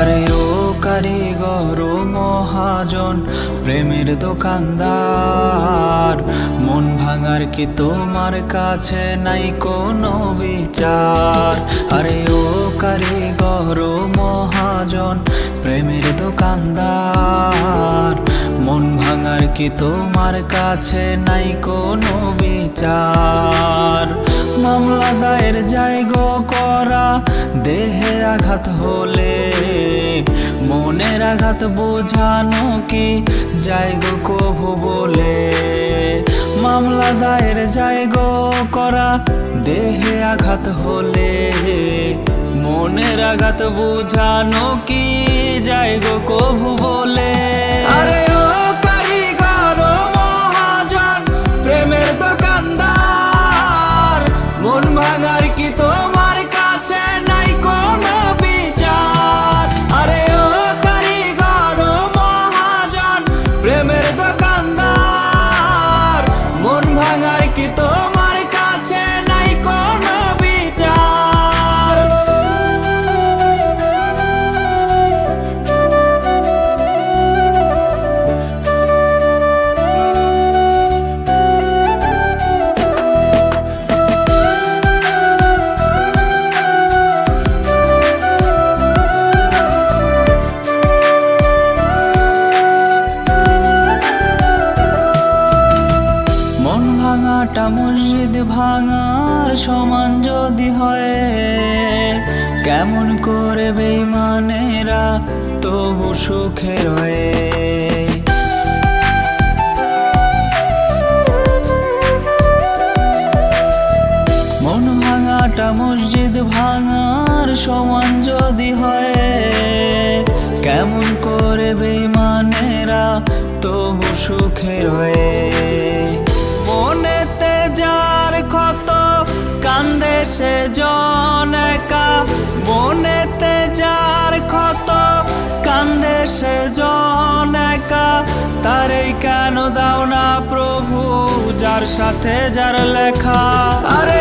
আরে ও কারিগর মহাজন, প্রেমের দোকানদার। মন ভাঙার কি তোমার কাছে নাই কোনো বিচার? আরে ও কারিগর মহাজন, প্রেমের দোকানদার। মন ভাঙার কি তোমার কাছে নাই কোনো বিচার? মামলা দায়ের যাই গো করা দেহে আঘাত হলে, মনের আঘাত বোঝানো কি? জায়গো কভু বলে, মামলা দায়ের জায়গো করা। দেহে আঘাত হলে, মনের আঘাত বোঝানো কি? জায়গো কভু বলে। আরে কি তোমার মসজিদ ভাঙার সমান যদি হয়, কেমন করে বেমানেরা তবু সুখে রয়ে? মন ভাঙাটা মসজিদ ভাঙার সমান যদি হয়, কেমন করে বেমানেরা তবু সুখে রয়ে? যার সাথে যার লেখা আরে